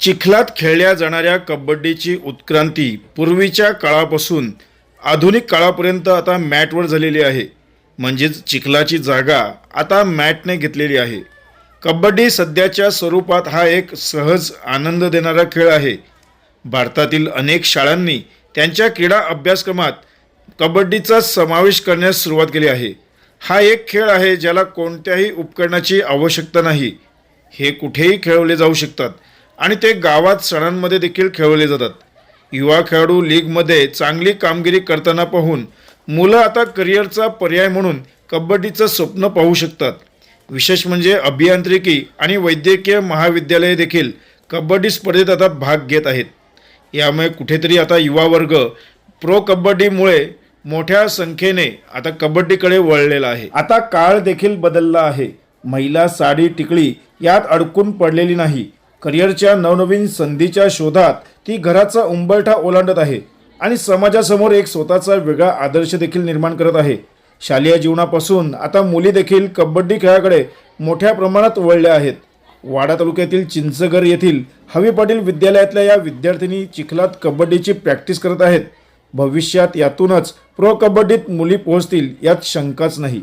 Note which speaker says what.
Speaker 1: चिखलात खेळल्या जाणाऱ्या कबड्डीची उत्क्रांती पूर्वीच्या काळापासून आधुनिक काळापर्यंत आता मॅटवर झालेली आहे. म्हणजेच चिखलाची जागा आता मॅटने घेतलेली आहे. कबड्डी सध्याच्या स्वरूपात हा एक सहज आनंद देणारा खेळ आहे. भारतातील अनेक शाळांनी त्यांच्या क्रीडा अभ्यासक्रमात कबड्डीचा समावेश करण्यास सुरुवात केली आहे. हा एक खेळ आहे ज्याला कोणत्याही उपकरणाची आवश्यकता नाही. हे कुठेही खेळवले जाऊ शकतात. आणि ते गावात सणांमध्ये देखील खेळवले जातात. युवा खेळाडू लीगमध्ये चांगली कामगिरी करताना पाहून मुलं आता करिअरचा पर्याय म्हणून कबड्डीचं स्वप्न पाहू शकतात. विशेष म्हणजे अभियांत्रिकी आणि वैद्यकीय महाविद्यालये देखील कबड्डी स्पर्धेत आता भाग घेत आहेत. यामुळे कुठेतरी आता युवा वर्ग प्रो कबड्डीमुळे मोठ्या संख्येने आता कबड्डीकडे वळलेला आहे. आता काळ देखील बदलला आहे. महिला साडी टिकळी यात अडकून पडलेली नाही. करिअरच्या नवनवीन संधीच्या शोधात ती घराचा उंबरठा ओलांडत आहे आणि समाजासमोर एक स्वतःचा वेगळा आदर्श देखील निर्माण करत आहे. शालेय जीवनापासून आता मुली देखील कबड्डी खेळाकडे मोठ्या प्रमाणात वळल्या आहेत. वाडा तालुक्यातील चिंचगर येथील हवी पाटील विद्यालयातल्या या विद्यार्थिनी चिखलात कबड्डीची प्रॅक्टिस करत आहेत. भविष्यात यातूनच प्रो कबड्डीत मुली पोहोचतील यात शंकाच नाही.